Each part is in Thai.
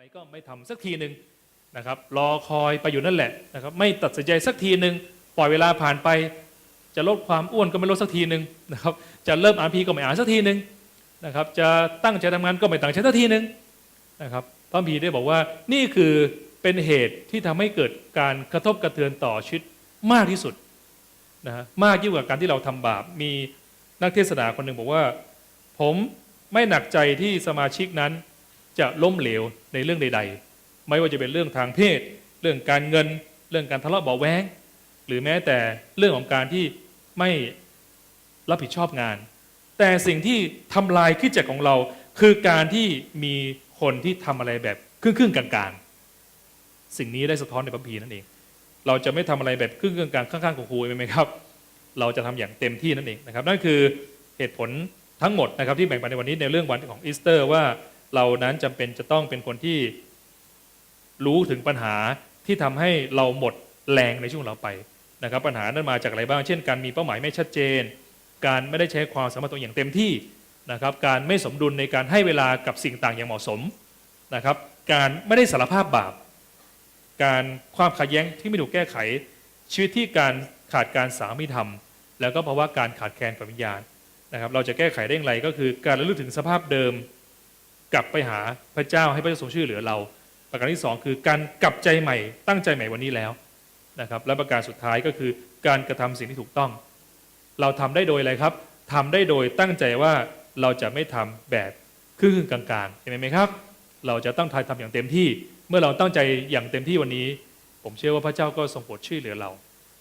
อะไรก็ไม่ทำสักทีหนึ่งนะครับ รอคอยไปอยู่นั่นแหละนะครับ ไม่ตัดสินใจสักทีหนึ่งปล่อยเวลาผ่านไป จะลดความอ้วนก็ไม่ลดสักทีหนึ่งนะครับ จะเริ่มอ่านพีก็ไม่อ่านสักทีหนึ่งนะครับ จะตั้งใจทำงานก็ไม่ตั้งใจสักทีหนึ่งนะครับพระพีได้บอกว่านี่คือเป็นเหตุที่ทำให้เกิดการกระทบกระเทือนต่อชีวิตมากที่สุดนะฮะมากยิ่งกว่าการที่เราทำบาปมีนักเทศนาคนหนึ่งบอกว่า ผมไม่หนักใจที่สมาชิกนั้น จะล้มเหลวในเรื่องใด ๆ ไม่ว่าจะเป็นเรื่องทางเพศ เรื่องการเงิน เรื่องการทะเลาะเบาแวงหรือแม้แต่เรื่องของการที่ไม่รับผิดชอบงาน แต่สิ่งที่ทำลายขึ้นจากของเรา คือการที่มีคนที่ทำอะไรแบบครึ่งๆกลางๆ สิ่งนี้ได้สะท้อนในพระพีนั่นเอง เราจะไม่ทำอะไรแบบครึ่งๆกลางๆข้างๆของครูไหมครับ เราจะทำอย่างเต็มที่นั่นเองนะครับ นั่นคือเหตุผลทั้งหมดนะครับที่แบ่งปันในวันนี้ในเรื่องวันของอีสเตอร์ว่า เรานั้นจำเป็นจะต้องเป็นคนที่รู้ถึงปัญหาที่ทำให้เราหมดแรงในช่วงเราไปนะครับ ปัญหานั้นมาจากอะไรบ้าง เช่น การมีเป้าหมายไม่ชัดเจน การไม่ได้ใช้ความสามารถตัวอย่างเต็มที่นะครับ การไม่สมดุลในการให้เวลากับสิ่งต่างอย่างเหมาะสมนะครับ การไม่ได้สารภาพบาป การความขัดแย้งที่ไม่ถูกแก้ไข ชีวิตที่การขาดการสามีธรรม แล้วก็ภาวะการขาดแคลนฝ่ายวิญญาณนะครับ เราจะแก้ไขได้อย่างไรก็คือการระลึกถึงสภาพเดิม กลับไปหาพระเจ้าให้พระเจ้าทรงช่วยเหลือเรา ประการที่สองคือการกลับใจใหม่ ตั้งใจใหม่วันนี้แล้วนะครับและประการสุดท้ายก็คือการกระทำสิ่งที่ถูกต้อง เราทำได้โดยอะไรครับทำได้โดยตั้งใจว่าเราจะไม่ทำแบบครึ่งกลางๆเห็นไหมครับ เราจะต้องทายทำอย่างเต็มที่ เมื่อเราตั้งใจอย่างเต็มที่วันนี้ ผมเชื่อว่าพระเจ้าก็ทรงโปรดช่วยเหลือเรา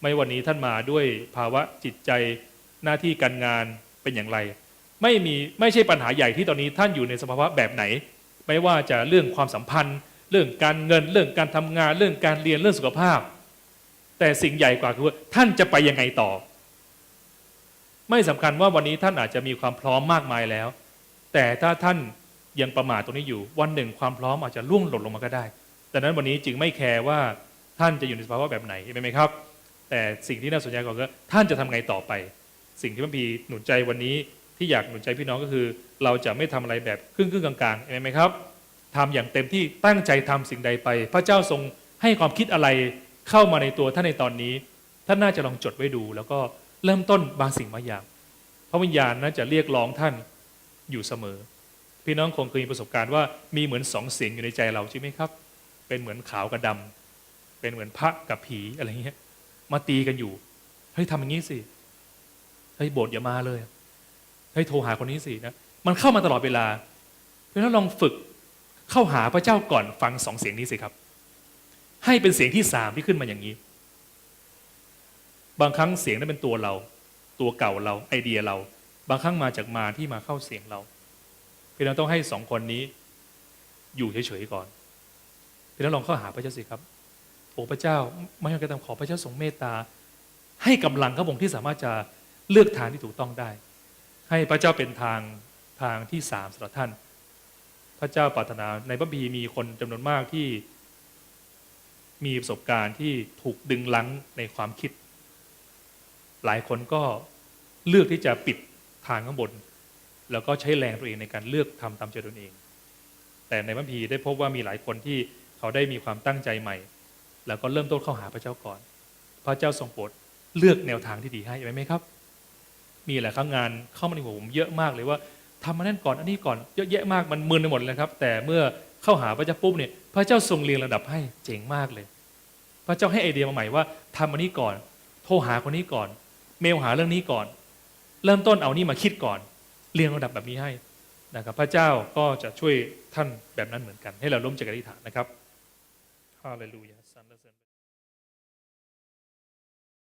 ไม่วันนี้ท่านมาด้วยภาวะจิตใจหน้าที่การงานเป็นอย่างไร ไม่มีไม่ใช่ปัญหาใหญ่ที่ตอนนี้ท่านอยู่ในสภาวะแบบไหน ไม่ว่าจะเรื่องความสัมพันธ์ เรื่องการเงิน เรื่องการทำงาน เรื่องการเรียนเรื่องสุขภาพ แต่สิ่งใหญ่กว่าคือว่าท่านจะไปยังไงต่อ ไม่สำคัญว่าวันนี้ท่านอาจจะมีความพร้อมมากมายแล้ว แต่ถ้าท่านยังประมาทตรงนี้อยู่วันหนึ่งความพร้อมอาจจะล่วงหล่นลงมาก็ได้ดังนั้นวันนี้จึงไม่แคร์ว่าท่านจะอยู่ในสภาวะแบบไหนเห็นไหมครับ แต่สิ่งที่น่าสนใจกว่าก็ท่านจะทำไงต่อไป สิ่งที่พระพีหนุนใจวันนี้ ที่อยากหนุนใจพี่น้องก็คือ เราจะไม่ทำอะไรแบบครึ่งครึ่งๆกลางๆเห็นไหมครับทำอย่างเต็มที่ตั้งใจทำสิ่งใดไป พระเจ้าทรงให้ความคิดอะไรเข้ามาในตัวท่านในตอนนี้ ท่านน่าจะลองจดไว้ดู แล้วก็เริ่มต้นบางสิ่งบางอย่างพระวิญญาณน่าจะเรียกร้องท่านอยู่เสมอ พี่น้องคงเคยมีประสบการณ์ว่ามีเหมือนสองเสียงอยู่ในใจเราใช่ไหมครับ เป็นเหมือนขาวกับดำเป็นเหมือนพระกับผีอะไรเงี้ยมาตีกันอยู่เฮ้ยทำอย่างนี้สิเฮ้ยโบสถ์อย่ามาเลย เฮ้ยโทรหาคนนี้สินะมันเข้ามาตลอดเวลา เพราะฉะนั้นลองฝึกเข้าหาพระเจ้าก่อนฟังสองเสียงนี้สิครับ ให้เป็นเสียงที่สามที่ขึ้นมาอย่างนี้ บางครั้งเสียงนั้นเป็นตัวเรา ตัวเก่าเราไอเดียเรา บางครั้งมาจากมาที่มาเข้าเสียงเราพี่น้องต้องให้สองคนนี้ อยู่เฉยๆก่อนพี่น้องลองเข้าหาพระเจ้าสิครับโอ้พระเจ้าไม่ให้กระทำขอพระเจ้าทรงเมตตา ให้กำลังข้าพงที่สามารถจะเลือกทางที่ถูกต้องได้ ให้พระเจ้าเป็นทางทางที่สามสำหรับท่าน พระเจ้าปรารถนาในพระบีมีคนจำนวนมากที่มีประสบการณ์ที่ถูกดึงลังในความคิด หลายคนก็เลือกที่จะปิดทางข้างบน แล้วก็ใช้แรงตัวเองในการเลือกทำตามใจตนเอง แต่ในพระพีได้พบว่ามีหลายคนที่เขาได้มีความตั้งใจใหม่ แล้วก็เริ่มต้นเข้าหาพระเจ้าก่อน พระเจ้าทรงโปรดเลือกแนวทางที่ดีให้ไหมครับ มีหลายครั้งงานเข้ามาในหัวผมเยอะมากเลยว่าทำมานั่นก่อนอันนี้ก่อนเยอะแยะมากมันมึนไปหมดเลยครับ แต่เมื่อเข้าหาพระเจ้าปุ๊บเนี่ยพระเจ้าทรงเรียงระดับให้เจ๋งมากเลย พระเจ้าให้ไอเดียมาใหม่ว่าทำอันนี้ก่อน โทรหาคนนี้ก่อน เมลหาเรื่องนี้ก่อน เริ่มต้นเอานี่มาคิดก่อน เรียงระดับแบบนี้ให้นะครับ พระเจ้าก็จะช่วยท่านแบบนั้นเหมือนกัน ให้เราร่วมใจกันอธิษฐานนะครับฮาเลลูยา